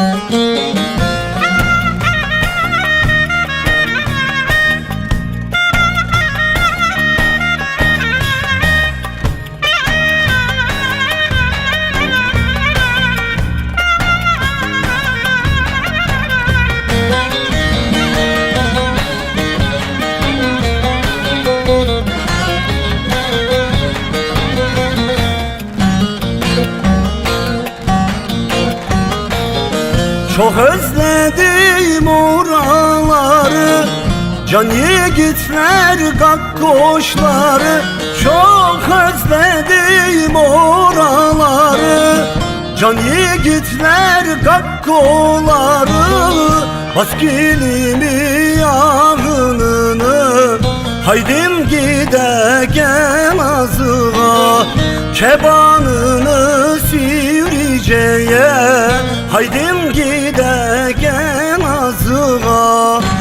Çok özledim oraları Can yiğitler gakkoşları Çok özledim oraları Can yiğitler gakkoları Baskilimi yağınını Haydim gidegen azığa. Kebanını sivriceye Haydim gidegen azığa Elazığ'a,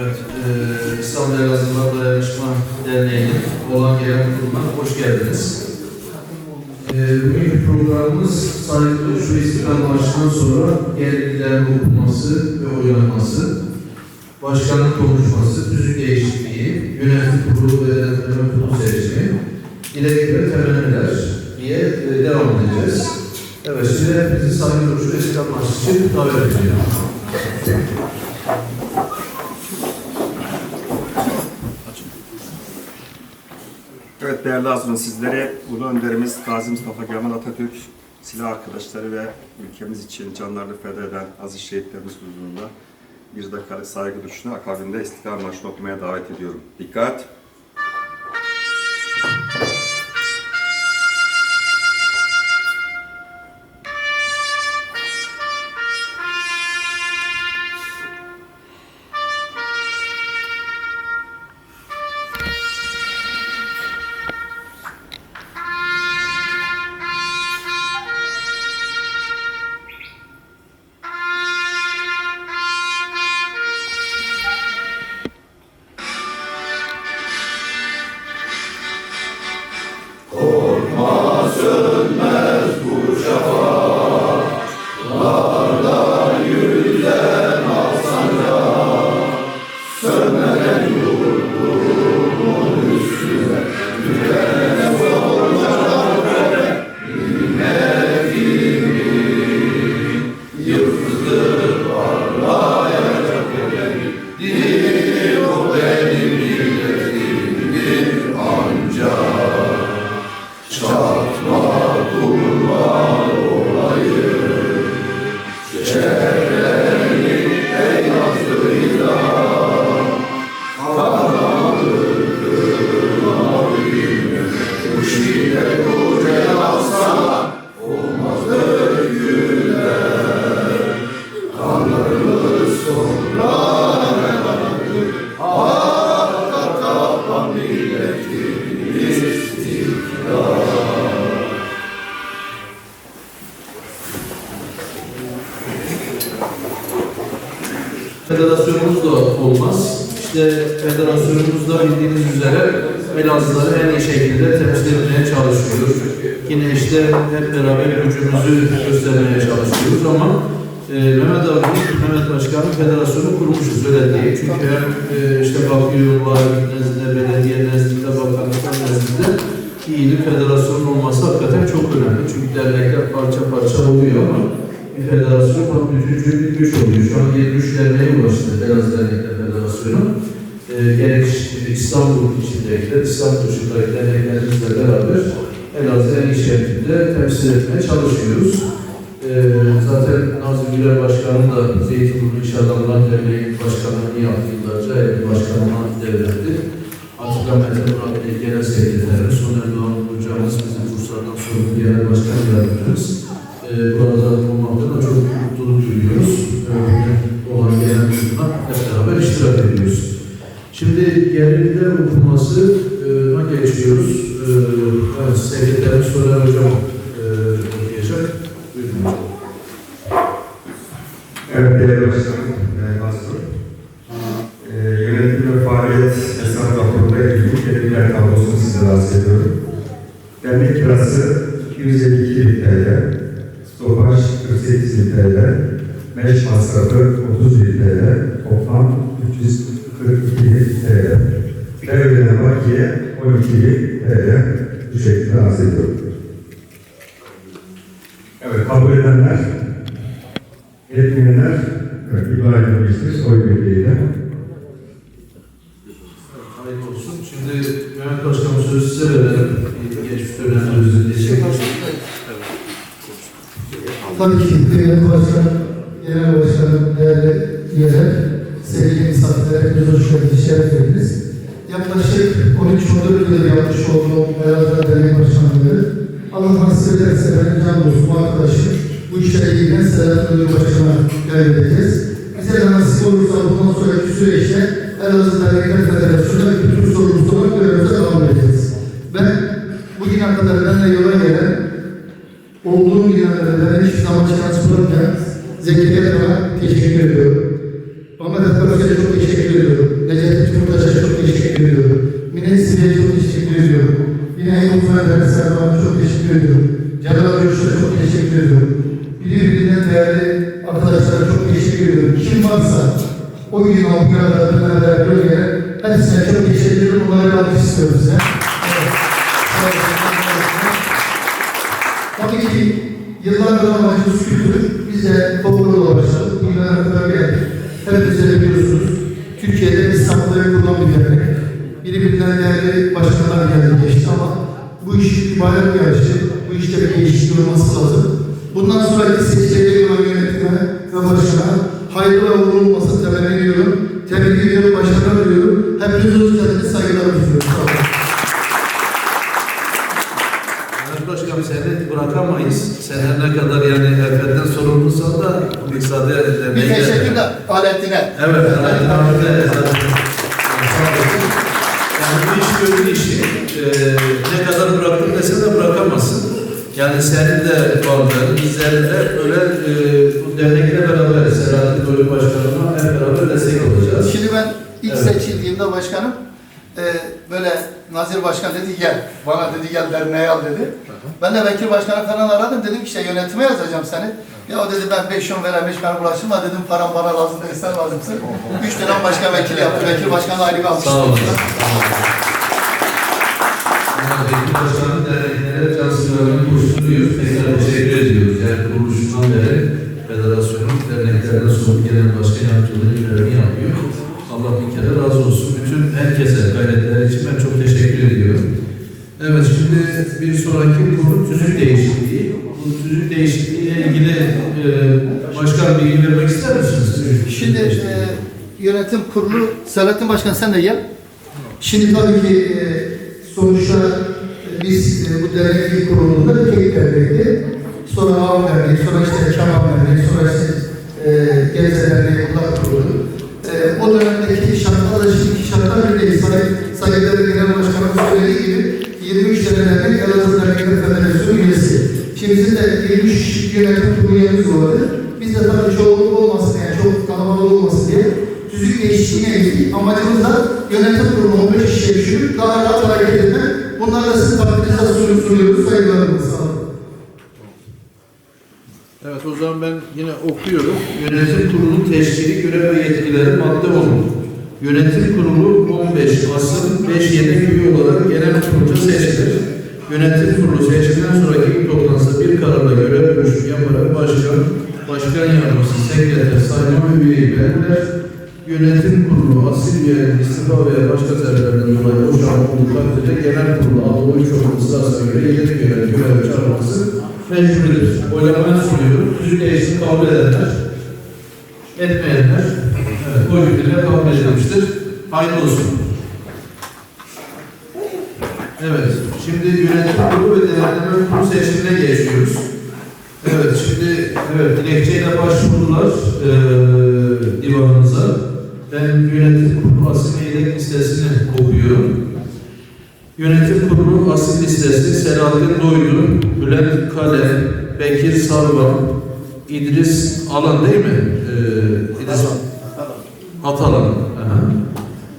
evet, İstanbul Elazığ'la Dayanışma Derneği'nin olan gelen kuruluna hoş geldiniz. E, bugünkü programımız Saygı ve İstiklal Marşı'ndan sonra gelirlerin okunması ve oylanması, başkanın konuşması, tüzük değişikliği, yönetim kurulu ve denetleme kurulu seçimi, dilek ve temenniler diye e, devam edeceğiz. Evet, şimdi hepinizi saygı duruşu İstiklal Marşı için davet ediyorum. Evet değerli azrın sizlere Ulu Önderimiz Gazi Mustafa Kemal Atatürk silah arkadaşları ve ülkemiz için canlarını feda eden aziz şehitlerimiz huzurunda bir dakikalık saygı duruşuna akabinde İstiklal Marşı'nı okumaya davet ediyorum. Dikkat! Church. Federasyonumuz da olmaz. İşte federasyonumuzda bildiğiniz üzere Elazığları en iyi şekilde temsil etmeye çalışıyoruz. Yine işte hep beraber gücümüzü göstermeye çalışıyoruz ama e, Mehmet abi, Mehmet Başkan'ın federasyonu kurmuşuz öyle değil. Çünkü hem e, işte bakıyorum var nezdinde, belediye nezdinde, bakanlıklar nezdinde iyi bir federasyon olması hakikaten çok önemli. Çünkü dernekler parça parça oluyor ama bir federasyon tam bütüncül bir güç oluyor. Şu an 73'lerine ulaştı Beyaz Dernekler Federasyonu. E, gerek İstanbul içindekiler, İstanbul dışındaki derneklerimizle beraber Elazığ en iyi şeklinde temsil etmeye çalışıyoruz. E, zaten Nazım Güler Başkanı da Zeytinburnu İş Adamlar Derneği Başkanı'nı yaptı yıllarca, Eylül Başkanı'na devretti. Artık Ahmet Murat Bey Genel Sekreterimiz, Soner Doğan Hocamız, bizim kurslardan sorumlu Genel Başkan Yardımcımız. Şimdi gelirler okuması e, geçiyoruz. E, evet, Sekreterimiz Soner Hocam e, okuyacak. Buyurun. Evet, değerli başkanım, yönetim faaliyet hesap raporuyla ilgili gelirler tablosunu size arz ediyorum. Dernek kirası 252 bin TL, stopaj 48 bin TL, meş masrafı 30 bin TL, toplam 12'ye 12'yi E'ye bu şekilde arz ediyorum. Evet, kabul edenler, etmeyenler, evet, İbrahim Bilgisiz oy birliğiyle. Hayırlı olsun. Şimdi Mehmet Başkanım sözü size verelim. Geçmiş dönemlerimizin geçecek. Tabii ki değerli başkan, genel başkanım, değerli üyeler, sevgili misafirler, hepiniz hoş geldiniz, şeref verdiniz. Yaklaşık 13-14 yıldır yapmış olduğum Beyazlar Derneği Başkanlığı, Allah nasip ederse benim can dostum, arkadaşım, bu işlere ilgilenen Selahattin Ömür Başkan'a göndereceğiz. Bize nasip olursa bundan sonraki süreçte Elazığ Dernekler Federasyonu'na bütün sorumlusu olarak görevimize devam edeceğiz. Ben bugüne kadar benimle yola gelen Olduğum günlerde hiçbir zaman şans bulurken Kağan'a teşekkür ediyorum. Ahmet Akarsu'ya çok teşekkür ediyorum. Necati Kurtaş'a çok teşekkür ediyorum. Mine Sibi'ye çok teşekkür ediyorum. Yine Eylül Fırat'a Servan'a çok teşekkür ediyorum. Celal Görüş'e çok teşekkür ediyorum. Birbirinden değerli arkadaşlara çok teşekkür ediyorum. Kim varsa o gün kadar benimle beraber gelen hepsine çok teşekkür ediyorum. Onlara alkış istiyorum size. Evet. Tabii ki yıllardır amacımız Bir dernek. Birbirinden değerli başkanlar geldi geçti ama bu iş bir bayrak yarışı. Bu işte bir değişiklik olması lazım. Bundan sonraki seçilecek olan yönetime ve başkana hayırlı ve uğurlu olmasını temenni ediyorum. Tebrik ediyorum, başkanlar diyorum. Hepiniz hoş geldiniz, saygılar sunuyorum. Sağ olun. Başkanım seni bırakamayız. Sen her ne kadar yani Efet'ten sorumlusan da müsaade Bir demeye teşekkür de aletine. Evet, Alaaddin abi Senin de varlığın, bizlerin de böyle e, bu dernekle beraber Selahattin Bölük Başkanı'na hep beraber destek olacağız. Şimdi ben ilk Evet. seçildiğimde başkanım e, böyle Nazir Başkan dedi gel. Bana dedi gel derneğe al dedi. Ben de vekil başkanı falan aradım. Dedim ki işte yönetime yazacağım seni. Ya o dedi ben 5 yıl verem hiç bana bulaştırma dedim param bana lazım değil sen lazımsın. 3 dönem başkan vekili yaptı. Vekil başkanı ayrı kalmıştı. Sağ olun. Vekil Başkanı derneklere can koşturuyoruz. Tekrar teşekkür ediyoruz. Yani kuruluşundan beri federasyonun derneklerden sorumlu gelen başkan yardımcılığı görevini yapıyor. Allah bir kere razı olsun. Bütün herkese gayretleri için ben çok teşekkür ediyorum. Evet şimdi bir sonraki konu tüzük değişikliği. Bu tüzük değişikliği ile ilgili e, başkan bilgi vermek ister misiniz? Şimdi e, yönetim kurulu, Selahattin Başkan sen de gel. Şimdi tabii ki e, sonuçta biz e, bu dernek kurulunda tek dernekti. Sonra Ağam Derneği, sonra işte Kemal Derneği, sonra işte e, Geze Derneği bunlar kuruldu. E, o dönemdeki şartlar da şimdiki şartlar bir değil. Say, saygıdeğer Genel Başkanımız söylediği gibi 23 tane dernek Elazığ Dernekler Federasyonu üyesi. Şimdi bizim de 23 yönetim kurulu üyemiz vardı. Biz de tabii çoğunluk olmasın yani çok kalabalık olmasın diye tüzük değişikliğine gittik. Amacımız da yönetim kurulu 15 kişiye düşürüp daha rahat hareket etmek. Bunlarla sizin takdirinize sunuyoruz, sunuyoruz. Saygılarımız sağ olun. Evet o zaman ben yine okuyorum. Yönetim kurulu teşkili görev ve yetkileri madde 10. Yönetim kurulu 15 asıl 5 yedek üye olarak genel kurulca seçilir. Yönetim kurulu seçimden sonraki ilk toplantıda bir kararla görev bölüşümü yaparak başkan, başkan yardımcısı, sekreter, sayma ve üyeyi belirler. Yönetim kurulu asil üyenin istifa veya başka sebeplerinden dolayı boşanma olduğu takdirde genel kurulu oy çoğunluğu sırasına göre yedek üyelerin görev çağrılması mecburidir. Oylamaya sunuyorum. Tüzük değişikliğini kabul edenler, etmeyenler, evet, oy birliğiyle kabul edilmiştir. Hayırlı olsun. Evet, şimdi yönetim kurulu ve denetleme kurulu seçimine geçiyoruz. Evet, şimdi evet dilekçeyle başvurdular eee divanımıza. Ben yönetim kurulu asil yedek listesini okuyorum. Yönetim kurulu asil listesi Selahattin Doydu, Bülent Kale, Bekir Sarvan, İdris Alan değil mi? Eee İdris Atalan. Aha.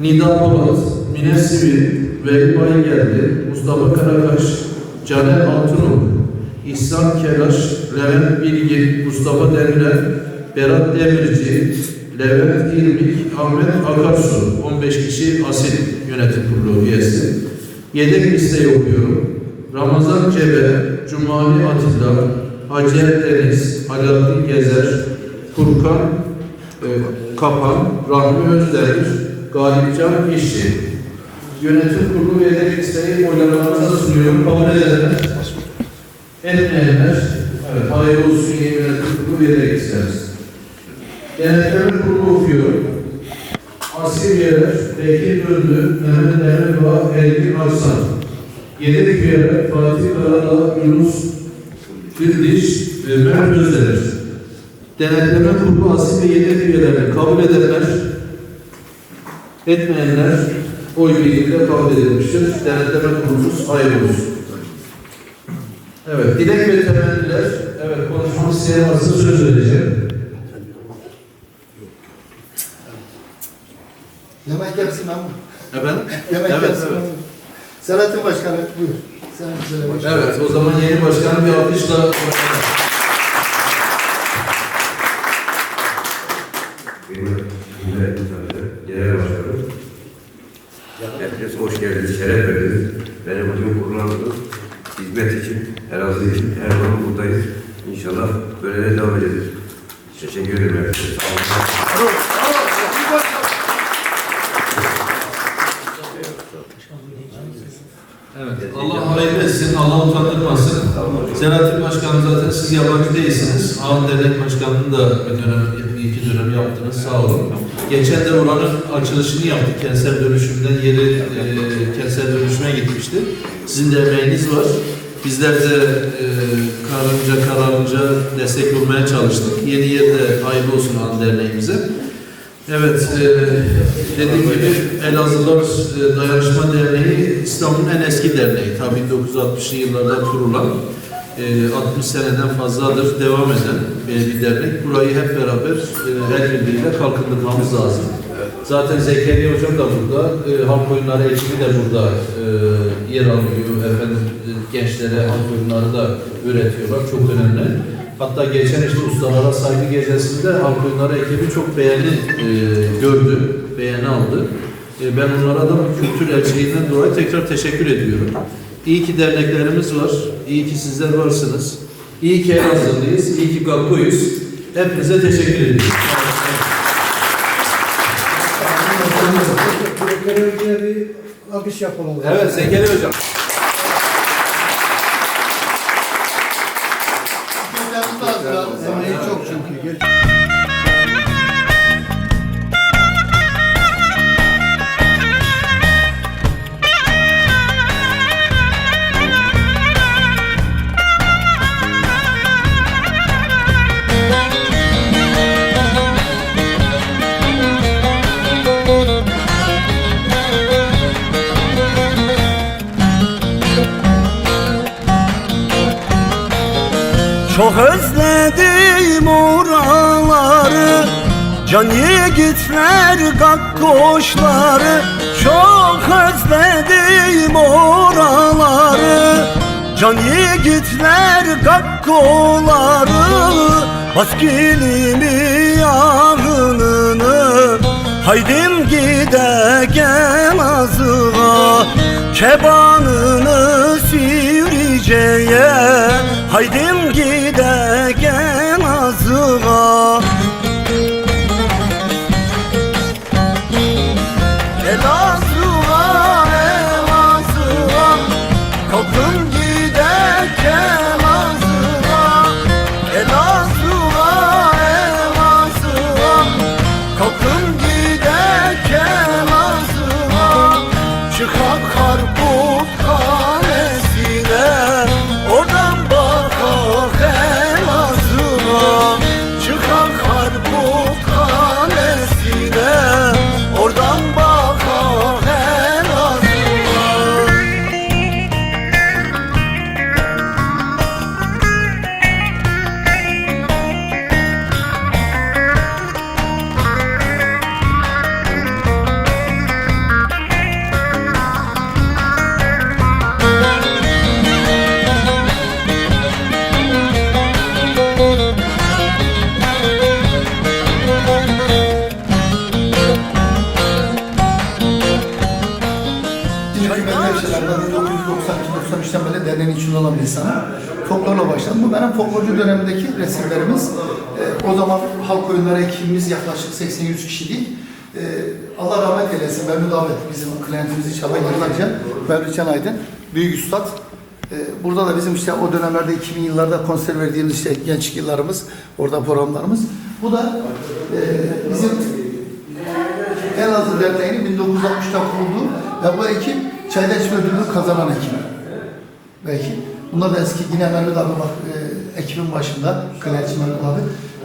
Nida Polat, Mine Sivil, Veli Baygeldi, Mustafa Karakaş, Caner Altunok, İhsan Kelaş, Levent Bilgin, Mustafa Demirel, Berat Demirci, Levent İlmik, Ahmet Akarsu, 15 kişi asil yönetim kurulu üyesi. Yedek listeyi okuyorum. Ramazan Cebe, Cumali Atilla, Hacer Deniz, Alaaddin Gezer, Furkan e, Kapan, Rahmi Özdemir, Galipcan İşçi. Yönetim kurulu üyeleri listeyi oylamanıza sunuyorum. Kabul edenler, etmeyenler, evet, hayırlı olsun yeni yönetim kurulu üyeleri isteriz. Denetleme kurulu okuyorum. Asil üyeler, Bekir Döndü, Mehmet Demirba, Ergin Arslan. Yedek üyeler, Fatih Karadağ, Yunus Güldiş ve Mert Özdemir. Denetleme kurulu asil ve yedek üyelerini kabul edenler, etmeyenler oy birliğiyle kabul edilmiştir. Denetleme kurulumuz hayırlı olsun. Evet, dilek ve temenniler. Evet, konuşmak isteyen varsa söz vereceğim. Yapsın ama. Efendim? Yemek Evet, evet. Selahattin Başkanı buyur. Sen başkanım. Evet, o zaman yeni başkanı bir alkışla. Herkes hoş geldiniz, şeref verdiniz. Benim bütün kurullarımız hizmet için, Elazığ için her zaman buradayız. İnşallah böyle de devam edeceğiz. Teşekkür ederim. Sağ olun. Evet, Allah hayırlı etsin, Allah utandırmasın. Selahattin Başkanım zaten siz yabancı değilsiniz. Ağın Dernek Başkanı'nı da bir dönem, bir iki dönem yaptınız, sağ olun. Geçen de oranın açılışını yaptık, kentsel dönüşümden yeri e, kentsel dönüşüme gitmişti. Sizin de emeğiniz var. Bizler de e, kararınca kararınca destek olmaya çalıştık. Yeni yerde hayırlı olsun Ağın Derneğimize. Evet, e, dediğim gibi Elazığlar e, Dayanışma Derneği İslam'ın en eski derneği. Tabii 1960'lı yıllarda kurulan, e, 60 seneden fazladır devam eden bir dernek. Burayı hep beraber e, el birliğiyle kalkındırmamız lazım. Zaten Zekeriya Hocam da burada, e, halk oyunları ekibi de burada e, yer alıyor. Efendim e, gençlere halk oyunları da öğretiyorlar. Çok önemli. Hatta geçen işte Ustalara Saygı Gecesi'nde halk oyunları ekibi çok beğeni e, gördü, beğeni aldı. E, ben onlara da kültür elçiliğinden dolayı tekrar teşekkür ediyorum. İyi ki derneklerimiz var, iyi ki sizler varsınız. İyi ki Elazığlıyız, iyi ki Gakko'yuz. Hepinize teşekkür ediyorum. Alkış yapalım. Evet, Zekeriya Hocam. Can yiğitler gakkoşları Çok özledim oraları. Can yiğitler gakkoları Baskilimi yağınını. Haydim gidegen azığa Kebanını Sivrice'ye Haydim gidegen azığa Folklorla başladım. Bu benim folklorcu dönemindeki resimlerimiz. Ee, o zaman halk oyunları ekibimiz yaklaşık 80-100 kişi değil. Ee, Allah rahmet eylesin. Mevlüt Ahmet bizim klientimizi çalan yıllarca. Mevlüt Can Aydın. Büyük üstad. Ee, burada da bizim işte o dönemlerde 2000 yıllarda konser verdiğimiz işte gençlik yıllarımız, orada programlarımız. Bu da e, bizim Elazığ Derneği'nin 1960'ta kurulduğu ve bu ekip çayda içme ödülünü kazanan ekip. Belki. Bunlar da eski yine Mehmet abi bak e, ekibin başında, Kılaççı Mehmet abi.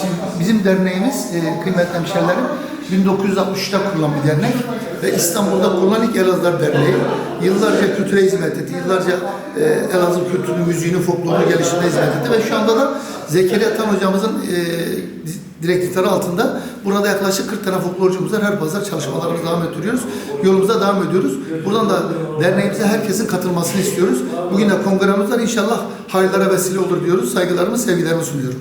Şimdi bizim derneğimiz e, kıymetli hemşehrilerim 1963'te kurulan bir dernek ve İstanbul'da kurulan ilk Elazığlar Derneği. Yıllarca kültüre hizmet etti, yıllarca e, Elazığ kültürünü, müziğini, folklorunu geliştirmeye hizmet etti ve şu anda da Zekeriya Tan hocamızın e, direktifleri altında burada yaklaşık 40 tane folklorcumuz var. Her pazar çalışmalarımızı devam ettiriyoruz. Yolumuza devam ediyoruz. Buradan da derneğimize herkesin katılmasını istiyoruz. Bugün de kongremiz var. İnşallah hayırlara vesile olur diyoruz. Saygılarımı, sevgilerimi sunuyorum.